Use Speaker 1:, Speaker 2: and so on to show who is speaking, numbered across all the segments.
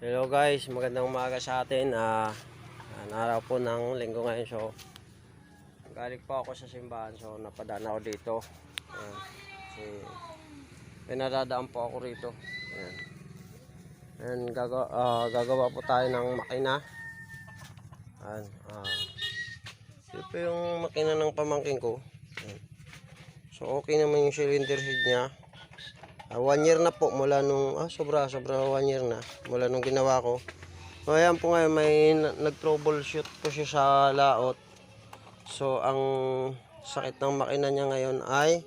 Speaker 1: Hello guys, magandang umaga sa atin. Ah, uh, araw po ng linggo ngayon. So, galing po ako sa simbahan. So, napadaan ako dito. Ayan. Kasi, pinadadaan po ako rito. Ayan. Ayan, gagawa, ah, gagawa po tayo ng makina. Ayan. Ah, ito yung makina ng pamangking ko. Ayan. So, okay naman yung cylinder head niya. Ah, one year na po mula nung, ah, sobra, sobra one year na mula nung ginawa ko. So, ayan po ngayon, may na- nag-troubleshoot po siya sa laot. So, ang sakit ng makina niya ngayon ay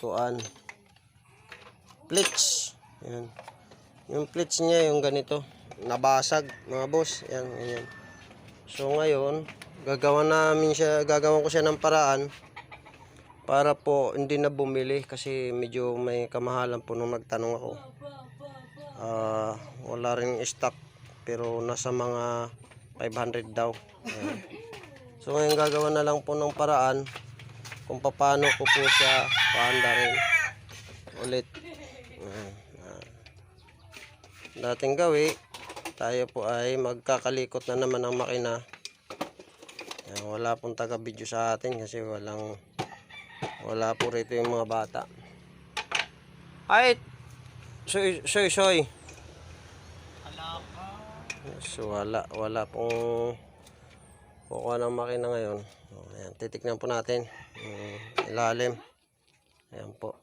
Speaker 1: tuan. Plates. Ayan. Yung plates niya, yung ganito, nabasag, mga boss. Ayan, ayan. So, ngayon, gagawa namin siya, gagawan ko siya ng paraan para po hindi na bumili kasi medyo may kamahalan po nung nagtanong ako. Ah, wala rin stock pero nasa mga 500 daw. Ayan. So ngayon gagawa na lang po ng paraan kung paano ko po siya paanda rin ulit. Ayan. Ah. Dating gawi, tayo po ay magkakalikot na naman ang makina. Ayan, wala pong taga-video sa atin kasi walang wala po rito yung mga bata. Ay! Soy, soy, soy. So, wala, wala pong kukuha ng makina ngayon. So, ayan, titignan po natin. Yung ilalim. Ayan po.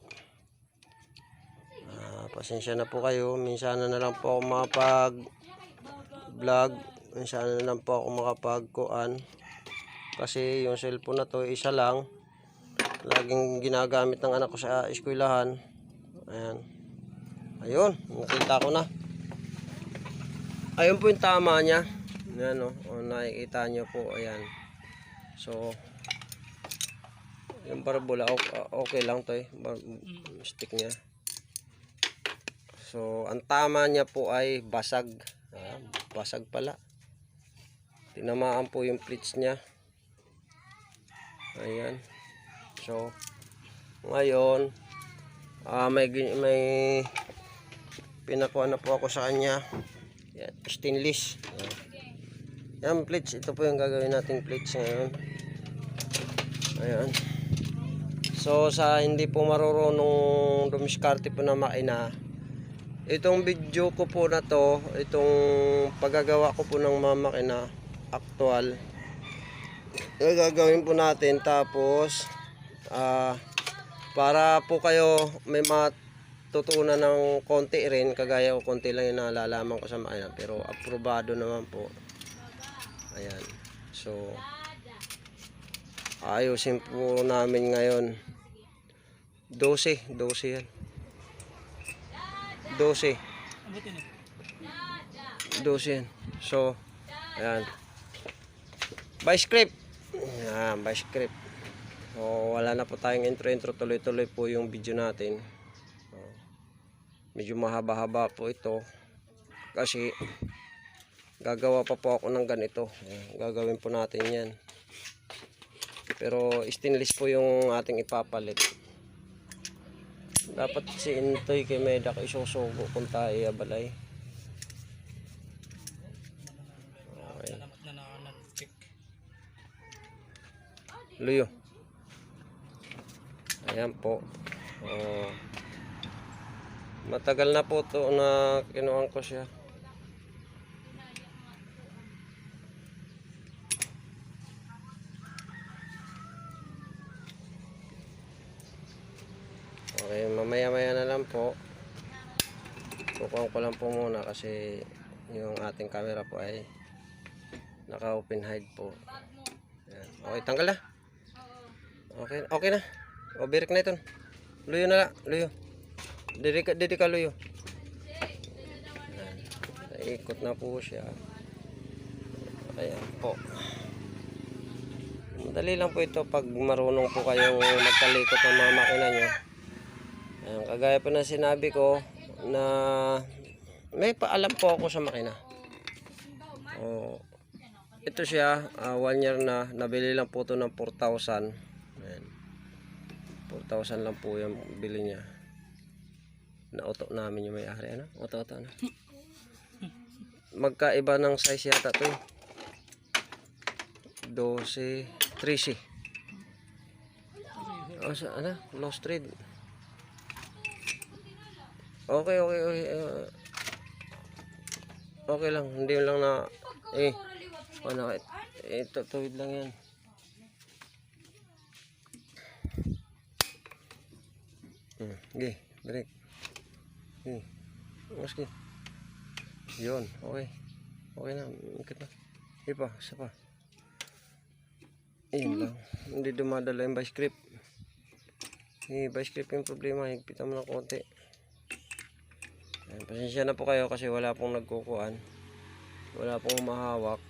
Speaker 1: Ah, pasensya na po kayo. Minsan na lang po ako makapag vlog. Minsan na lang po ako makapag-kuan. Kasi yung cellphone na to, isa lang laging ginagamit ng anak ko sa eskwelahan. Ayan. Ayun, nakita ko na. Ayun po yung tama niya. Ayan o, o nakikita nyo po. Ayan. So, yung parabola, okay, lang to eh. Stick niya. So, ang tama niya po ay basag. Ayan, basag pala. Tinamaan po yung plates niya. Ayan. So, ngayon, ah may, may pinakuha na po ako sa kanya. Yan, stainless. Yan. Plates. Ito po yung gagawin nating plates ngayon. Ayan. So, sa hindi po marurunong dumiskarte po na makina, itong video ko po na to, itong paggagawa ko po ng mga makina, actual, yung gagawin po natin tapos ah para po kayo may matutunan ng konti rin kagaya ko konti lang yung nalalaman ko sa makina pero aprobado naman po. Ayan. So ayusin po namin ngayon. 12 12 yan. 12 12 yan. So ayan. By script. Ayan by script So, wala na po tayong intro-intro. Tuloy-tuloy po yung video natin. So, medyo mahaba-haba po ito. Kasi, gagawa pa po ako ng ganito. Gagawin po natin yan. Pero, stainless po yung ating ipapalit. Dapat si Intoy kay Medak isusugo kung tayo abalay. Okay. Luyo. Ayan po. Oh. matagal na po to na kinuhan ko siya. Okay, mamaya-maya na lang po. Sukuhan ko lang po muna kasi yung ating camera po ay naka-open hide po. Ayan. Okay, tanggal na. Okay, okay na. O, birik na ito. Luyo na lang. Luyo. Didi ka, didi ka luyo. Naikot na po siya. Ayan po. Madali lang po ito pag marunong po kayong magkalikot ng mga makina nyo. Ayan, kagaya po na sinabi ko na may paalam po ako sa makina. O, ito siya, one year na, nabili lang po ito ng 4,000. Ayan. 4,000 lang po yung bili niya. Nauto namin yung may-ari. Ano? Auto-auto na. magkaiba ng size yata to eh. 12, 13. O sa ano? Lost trade. Okay, okay, okay. ah. okay lang. Hindi lang na eh ano eh ito tuwid lang yan. Okay, break. Okay. Maski. Yun, okay. Okay na, ikot na. Hindi pa, isa pa. Ayun lang. Hindi dumadala yung vice grip. Eh, vice grip yung problema. Higpitan mo ng konti. Ayan, pasensya na po kayo kasi wala pong nagkukuan. Wala pong mahawak.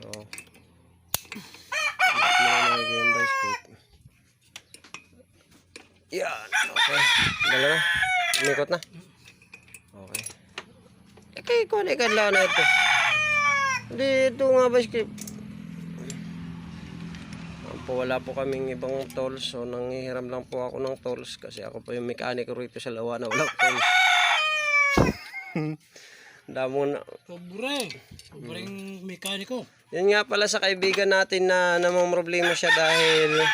Speaker 1: So, hindi mo na nalagay yung vice grip. Yan, okay. Dala na. Umikot na. Okay. Eh, kay ko na ikadlaw na ito. Dito nga ba script? Po, wala po kaming ibang tools so nanghihiram lang po ako ng tools kasi ako po yung mekaniko rito sa lawa na walang tools. Damo na.
Speaker 2: Pobre. Pobreng mekaniko.
Speaker 1: Yun nga pala sa kaibigan natin na namang problema siya dahil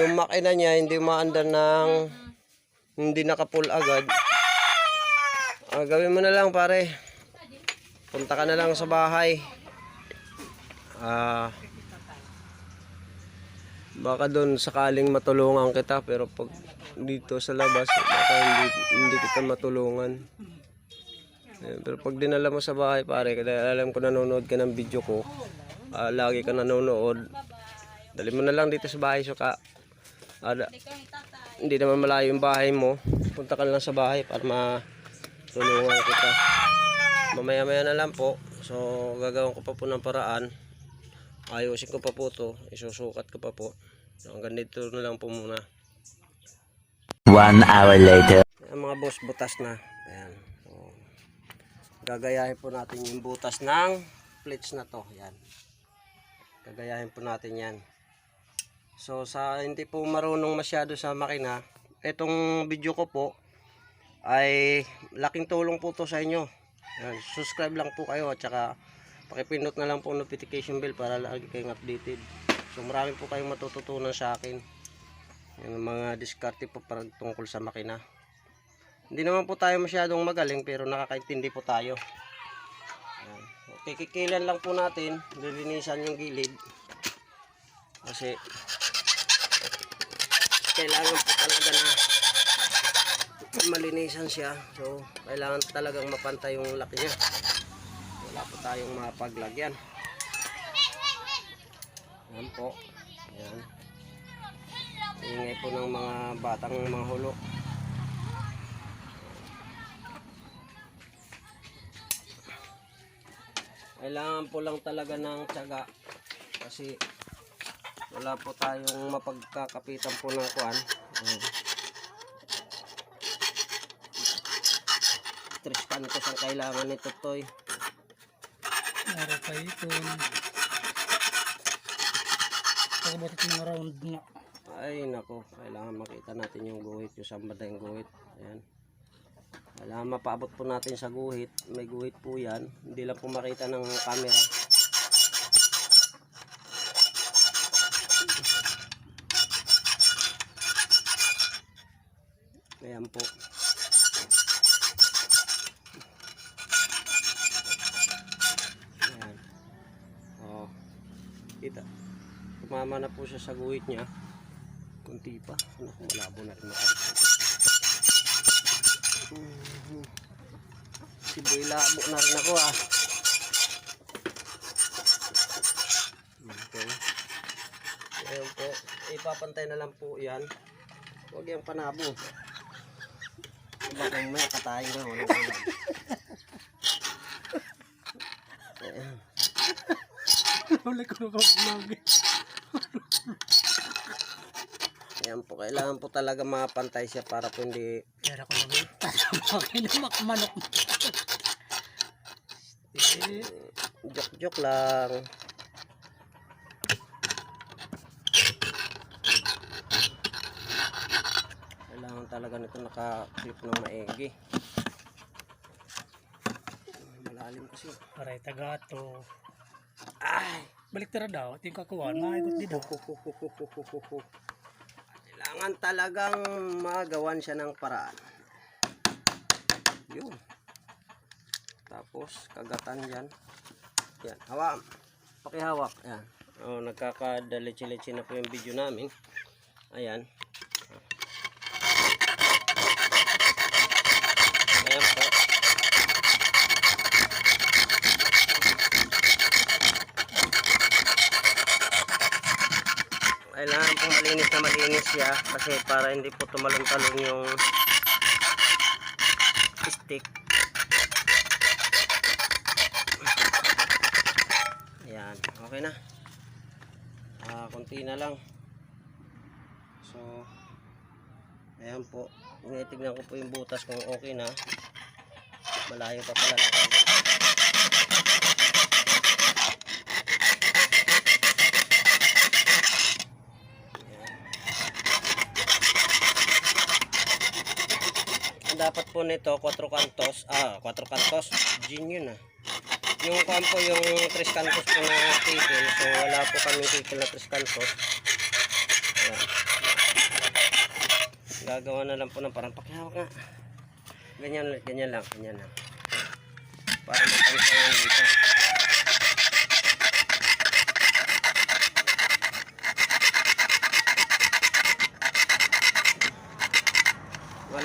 Speaker 1: yung makina niya hindi maandar ng hindi nakapul agad. Ah, gawin mo na lang pare. Punta ka na lang sa bahay. Ah, baka doon sakaling matulungan kita pero pag dito sa labas baka hindi, hindi kita matulungan. Eh, pero pag dinala mo sa bahay pare, kaya alam ko nanonood ka ng video ko, ah, lagi ka nanonood, dali mo na lang dito sa bahay so ka, ah, hindi naman malayo yung bahay mo, punta ka lang sa bahay para matulungan kita. Mamaya maya na lang po, so gagawin ko pa po ng paraan, ayusin ko pa po to, isusukat ko pa po. So hanggang dito na lang po muna.
Speaker 3: One hour later.
Speaker 1: Ang mga boss, butas na. Ayan. So, gagayahin po natin yung butas ng plates na to. Yan. Gagayahin po natin yan. So, sa hindi po marunong masyado sa makina, itong video ko po ay laking tulong po to sa inyo. Yan. Subscribe lang po kayo at saka pakipindot na lang po notification bell para lagi kayong updated. So, marami po kayong matututunan sa akin. Yan mga diskarte po para tungkol sa makina. Hindi naman po tayo masyadong magaling pero nakakaintindi po tayo. Ayan. Okay, kikilan lang po natin. Lilinisan yung gilid. Kasi kailangan po talaga na malinisan siya. So, kailangan talagang mapantay yung laki niya. Wala po tayong mapaglagyan. Ayan po. Ayan. Ingay po ng mga batang mga hulo. Kailangan po lang talaga ng tiyaga kasi wala po tayong mapagkakapitan po ng kuan. Ayan. Tres kantos ang kailangan nito toy.
Speaker 2: Mara pa ito. Pagkabot itong round nga.
Speaker 1: Ay nako, kailangan makita natin yung guhit, yung sambad na yung guhit. Ayan. Kailangan mapaabot po natin sa guhit. May guhit po yan. Hindi lang po makita ng camera. Ayan po. Ayan. Oh. Kita. Tumama na po siya sa guhit niya. Kunti pa. Ano malabo na rin. Mhm. Si Boy labo na rin ako ah. Okay. Ayan po. Ipapantay na lang po yan. Huwag yung panabo. Baka may katayin na. Ayan.
Speaker 2: Wala ko na vlog.
Speaker 1: Ayan po. Kailangan po talaga mapantay siya para po hindi
Speaker 2: Kaya ko na Okay na makmanok.
Speaker 1: Joke-joke lang. Kailangan talaga nito naka-clip ng maigi. Malalim kasi.
Speaker 2: Paray tagato. Ay! Balik tara daw. Yung kakuha. Maigot din daw.
Speaker 1: Kailangan talagang magawan siya ng paraan. Yun. Tapos, kagatan yan. Yan, hawak. Pakihawak. Yan. Oh, nagkakadalitsi-litsi na po yung video namin. Ayan po. Kailangan pong malinis na malinis siya kasi para hindi po tumalon-talon yung stick. Ayan, okay na. Ah, konti na lang. So, ayan po. Tinitignan ko po yung butas kung okay na. Malayo pa pala na dapat po nito, 4 kantos. Ah, 4 kantos. Gin yun ah. Yung kampo, yung 3 kantos po na titil. So, wala po kami titil na 3 kantos. Ayan. Gagawa na lang po ng parang pakihawak nga. Ganyan, ganyan lang, ganyan lang. Para mapangsaw yung dito.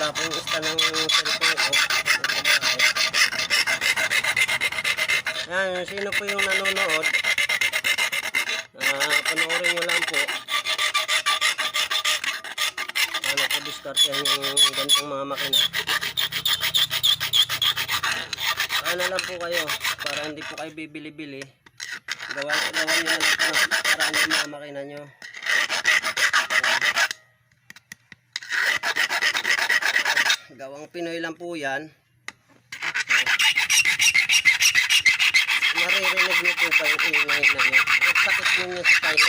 Speaker 1: Wala pong ista ng cellphone ko. Yan, sino po yung nanonood? Ah, panoorin nyo lang po. Ano po diskarte yung ganitong mga makina. Na lang po kayo para hindi po kayo bibili-bili. Gawan, gawan nyo lang po ng paraan yung mga makina nyo. Gawang Pinoy lang po yan. Maririnig niyo po ba yung ingay na yun? Ang sakit ninyo sa tayo.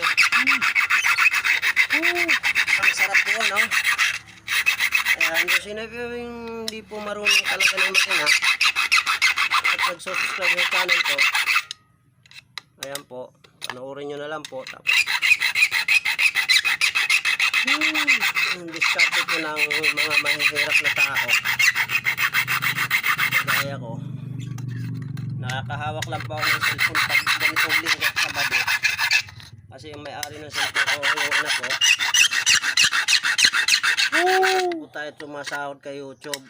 Speaker 1: Hmm, ang sarap po, no? Ayan, sino po yung hindi po marunong talaga ng makina at nagsusubscribe ng channel ko, ayan po, panoorin nyo na lang po. Tapos, yung diskarte po ng mga mahihirap na tao. Gaya ko. Nakakahawak lang po ako ng cellphone pag ganitong linggo at sabado. Kasi yung may-ari ng cellphone ko, yung anak ko, po tayo tumasahod kay YouTube.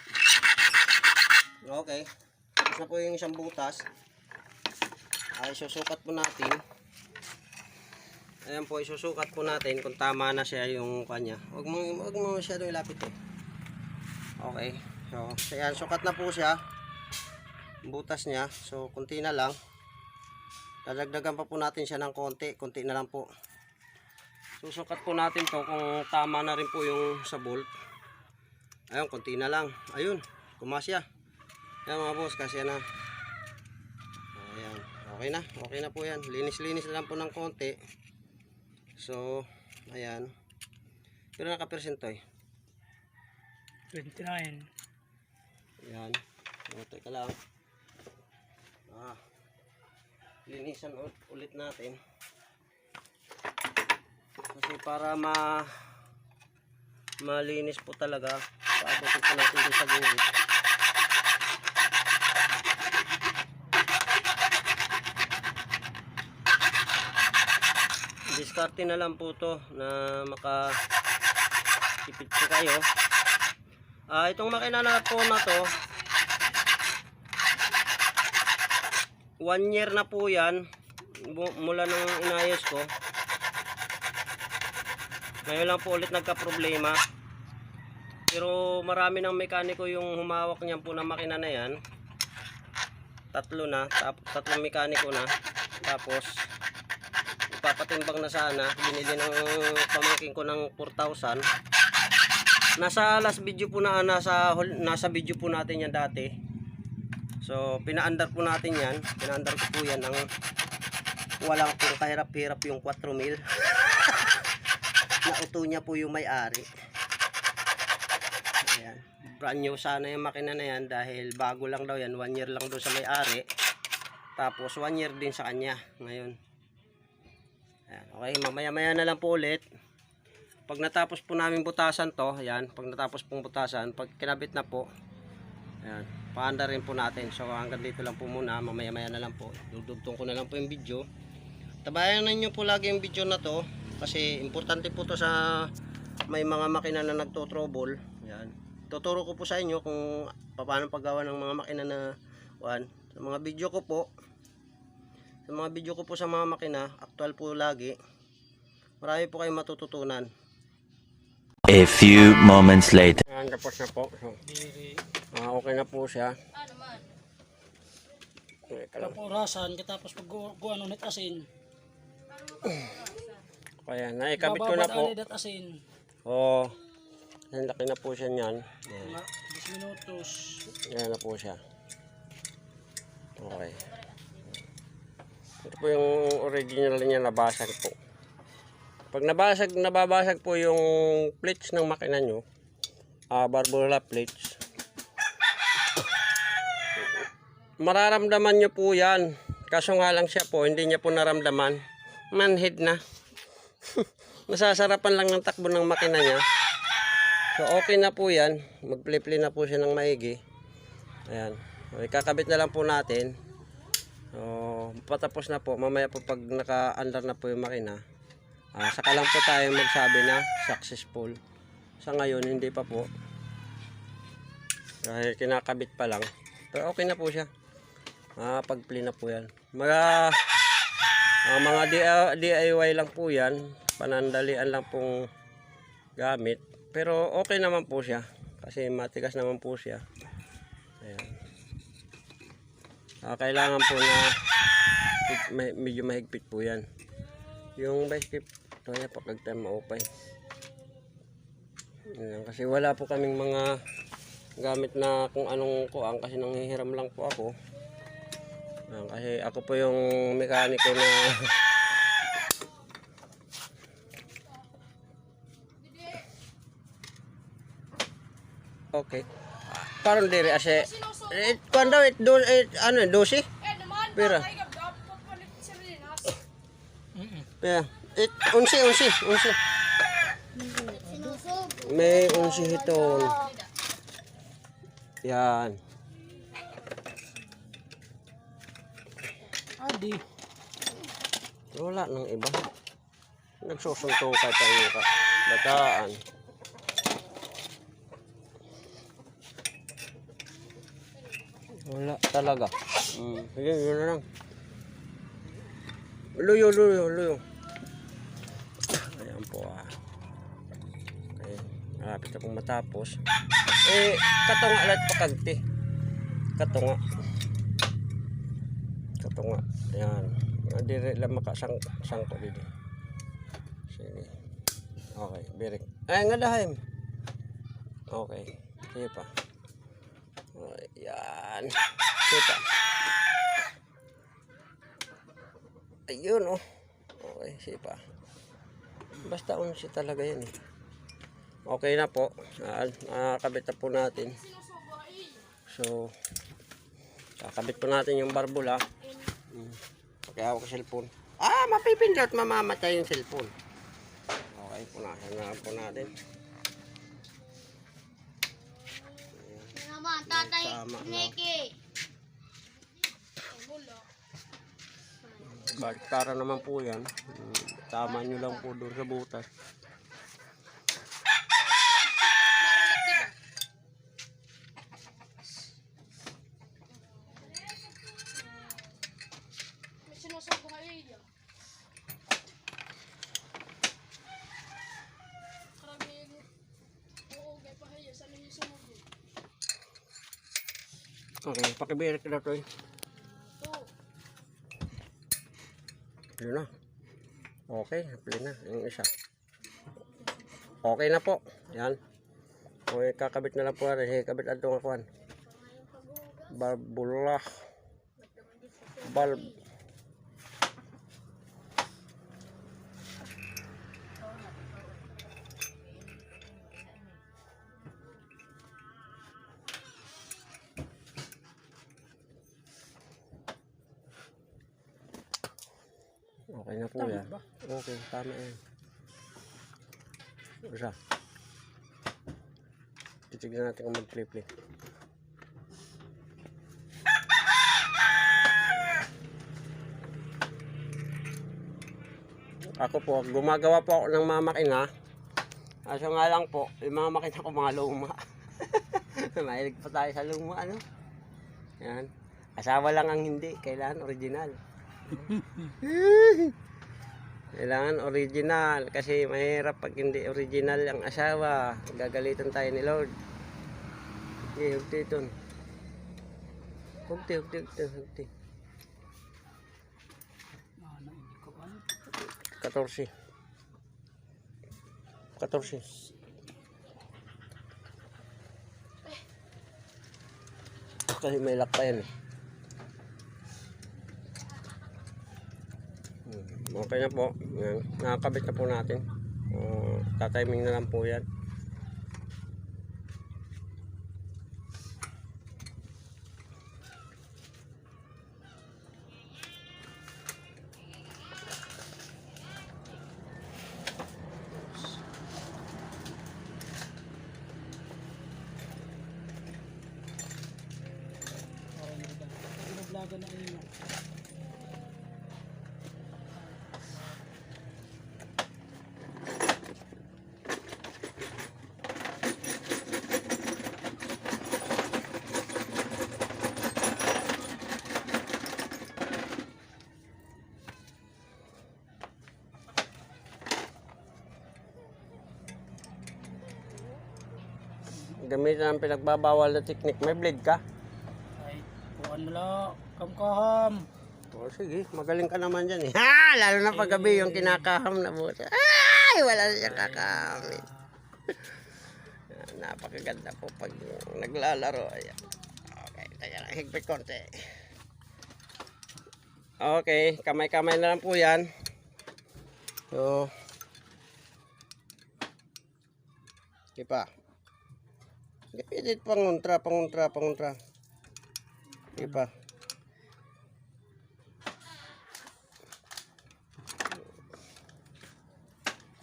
Speaker 1: Okay. Na po yung isang butas. Ay, susukat po natin. Ayan po, isusukat po natin kung tama na siya yung kanya. Huwag mo, huwag mo masyadong ilapit eh. Okay. So, ayan, sukat na po siya. Butas niya. So, kunti na lang. Dadagdagan pa po natin siya ng konti. Kunti na lang po. Susukat po natin to kung tama na rin po yung sa bolt. Ayun, konti na lang. Ayun, kumasya. Ayan mga boss, kasi na. Ayan, okay na. Okay na po yan. Linis-linis lang po ng konti. So, ayan. Pero naka-percento eh.
Speaker 2: 29.
Speaker 1: Ayan. O, teka lang. Ah. Linisan ulit natin. Kasi para ma malinis po talaga, paabutin po natin sa gilid. Diskarte na lang po to na maka tipid po kayo. Ah, itong makina na po na to, one year na po yan mula nung inayos ko. Ngayon lang po ulit nagka-problema. Pero marami ng mekaniko yung humawak niyan po na makina na yan. Tatlo na, tap, tatlong mekaniko na. Tapos ipapatimbang na sana. Binili ng pamangkin ko ng 4,000. Nasa last video po na nasa nasa video po natin yan dati. So pinaandar po natin yan. Pinaandar ko po yan ng walang pong kahirap-hirap yung 4 mil. Nauto niya po yung may-ari. Ayan. Brand new sana yung makina na yan dahil bago lang daw yan. One year lang daw sa may-ari. Tapos 1 year din sa kanya ngayon. Ayan, okay, mamaya-maya na lang po ulit. Pag natapos po namin butasan to, ayan, pag natapos pong butasan, pag kinabit na po, ayan, paanda rin po natin. So hanggang dito lang po muna, mamaya-maya na lang po. Dudugtong ko na lang po yung video. Tabayan ninyo po lagi yung video na to kasi importante po to sa may mga makina na nagto-trouble. Ayan. Tuturo ko po sa inyo kung paano paggawa ng mga makina na one. Sa mga video ko po, sa mga video ko po sa mga makina, actual po lagi. Marami po kayong matututunan.
Speaker 3: A few moments later.
Speaker 1: Ayan, tapos na po. So,
Speaker 2: Diri.
Speaker 1: ah, okay na po siya. Teka lang.
Speaker 2: Kapag orasan, katapos pag gu- guano nit asin.
Speaker 1: Kaya, naikabit ko na po. Oh, laki na po siya niyan. Ayan.
Speaker 2: Mga 10 minutos.
Speaker 1: Yan na po siya. Okay. Ito po yung original niya nabasag po. Pag nabasag, nababasag po yung plates ng makina nyo, ah Barbula plates, mararamdaman nyo po yan. Kaso nga lang siya po, hindi niya po naramdaman. Manhid na. Nasasarapan lang ng takbo ng makina niya. So okay na po yan. Mag-play-play na po siya ng maigi. Ayan. Okay, kakabit na lang po natin. So, patapos na po. Mamaya po pag naka-under na po yung makina, ah, saka lang po tayo magsabi na successful. Sa ngayon, hindi pa po. Dahil kinakabit pa lang. Pero okay na po siya. Ah, pag-play na po yan. Mga, ah, mga DIY lang po yan. Panandalian lang pong gamit. Pero okay naman po siya. Kasi matigas naman po siya. Ayan. Ah, kailangan po na may, medyo mahigpit po yan. Yung bicycle, ito niya pag time. Ayan, kasi wala po kaming mga gamit na kung anong kuang kasi nanghihiram lang po ako. Ayan, kasi ako po yung mekaniko na Okay. Ah, Karon diri ase eh kuan daw it do it ano dosi? Pera. Pera. It unsi unsi unsi. May unsi hiton. Yan.
Speaker 2: Adi.
Speaker 1: Wala nang iba. Nagsusunto ka tayo ka. Bataan. Wala talaga. Mm. Sige, yun na lang. Luyo, luyo, luyo. Ayan po ah. Okay. Malapit na pong matapos. Eh, katunga alat pa kagti. Katunga. Katunga. Ayan. Dire lang makasang sangko dito. Sige. Okay, birik. Ay, nga dahim. Okay. Sige pa. Ayan. Pa. Ayun oh. Okay, sige pa. Basta unsi talaga yan eh. Okay na po. Nakakabit na po natin. So, kakabit po natin yung barbula. Mm. Kaya ako cellphone. Ah, mapipindot, mamamatay yung cellphone. Okay, punasan na po natin.
Speaker 4: Naman, tatay,
Speaker 1: Tama na.
Speaker 4: Nikki.
Speaker 1: Baliktaran naman po yan. Mm, Tama nyo lang po doon sa butas.
Speaker 4: May sinusubo kayo iya. Karamihan, oo, kaya pa kayo, sa nyo sumubo.
Speaker 1: Okay, pakibirik na to eh.
Speaker 4: Ito,
Speaker 1: Yun na. Okay, hapli na. Yung isa. Okay na po. Yan. Okay, kakabit na lang po rin. Kabit at itong akuan. Barbula. Bal... Okay na
Speaker 2: Tama ba?
Speaker 1: Okay, tama yan. Isa. Titignan natin kung mag-play-play. Ako po, gumagawa po ako ng mga makina. Kaso nga lang po, yung mga makina ko mga luma. Mahilig pa tayo sa luma, ano? Yan. Asawa lang ang hindi, kailangan original. Kailangan original kasi mahirap pag hindi original ang asawa. Gagalitan tayo ni Lord. Okay, hugti ito. Hugti, hugti, hugti, hugti.
Speaker 2: Ah, na, hindi ko ano.
Speaker 1: 14. 14. Kasi may lock pa yan eh. Okay na po. Yan. Nakakabit na po natin. Uh, tatiming na lang po yan.
Speaker 2: Okay, hindi ba? Binablagan na iyo.
Speaker 1: Gamitin ang pinagbabawal na technique. May blade ka?
Speaker 2: Ay, kuhan mo lang. Kamkaham.
Speaker 1: O sige, magaling ka naman dyan eh. Ha! Lalo na pag gabi yung kinakaham na buta. Ay! Wala na siyang kakahamin. Napakaganda po pag naglalaro. Ayan. Okay, kaya lang higpit konti. Okay, kamay-kamay na lang po yan. So, Sige pa. Edit panguntra, panguntra, panguntra. Sige pa.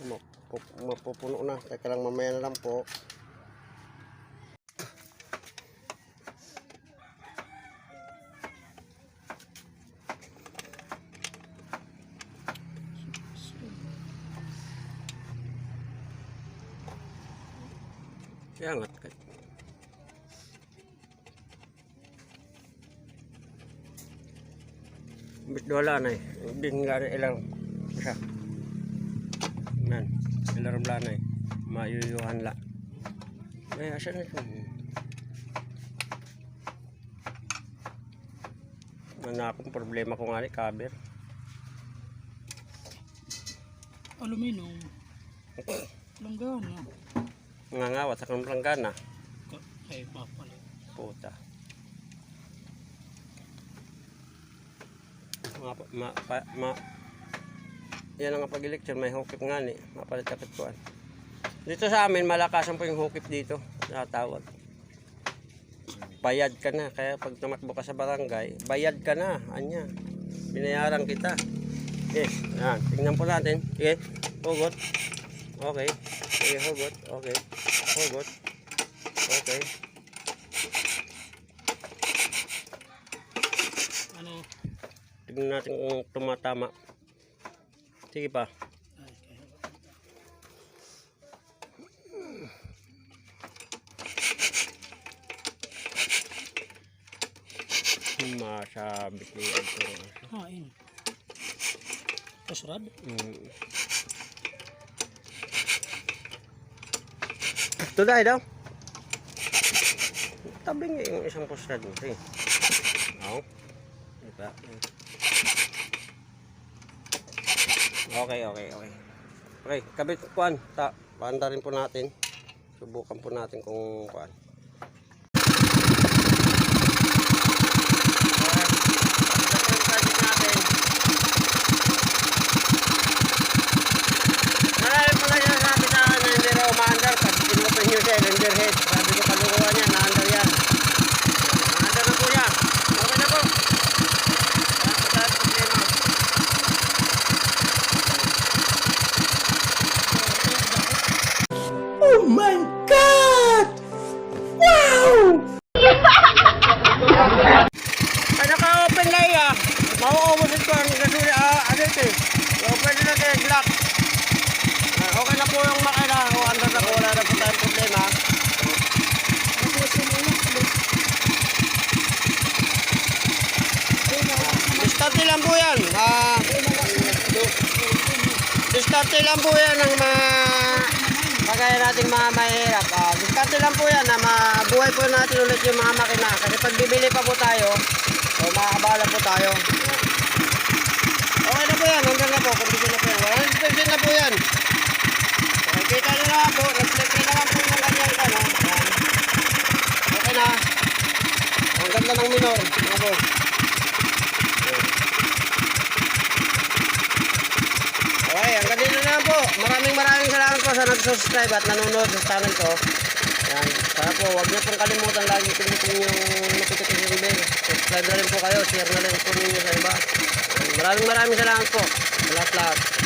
Speaker 1: Mapup- mapupuno na. Teka lang mamaya na lang po. Kaya nga. Na eh. Din nga ilang isa. Nan, ilaram la na eh. Mayuyuhan la. Ay, asa na ito? Ano akong problema ko nga rin, cover.
Speaker 2: Aluminum. Langgana.
Speaker 1: Ngangawat sa kong langgana.
Speaker 2: Ka- Ay, papala.
Speaker 1: Puta. Ma, ma, pa, ma, yan ang pag-electure, may hukip nga ni, mapalit kapit ko. Dito sa amin, malakasan po yung hukip dito, natawag. Bayad ka na, kaya pag tumakbo ka sa barangay, bayad ka na, anya. Binayaran kita. Okay, yan, tingnan po natin. Okay, hugot. Okay, okay, hugot. Okay, hugot. Okay.
Speaker 2: Ano?
Speaker 1: Tignan natin kung tumatama. Sige pa.
Speaker 2: Kaya.
Speaker 1: Masabit ni ito.
Speaker 2: Hain. Pusrad?
Speaker 1: Mm. Ito dahil daw. Tabi nga yung isang postcard mo. Eh. Oo. Diba? Okay, okay, okay. Okay, kabit kuan. Ta, paanda rin po natin. Subukan po natin kung kuan. O makakabala po tayo. Okay na po yan, hanggang na po, kondisyon na po yan. 100% na po yan. Okay, kita nyo naman po, reflect nyo naman po yung kanyang ano. Okay na. Ang ganda ng minor, mga boss. Okay, ang ganda na lang po. Maraming maraming salamat po sa nag-subscribe at nanonood sa channel ko. Yan. Sana po, huwag niyo pong kalimutan lagi pinipin yung notification bell. Subscribe na rin po kayo, share na rin po ninyo sa iba. Maraming maraming salamat po. Sa lahat-lahat.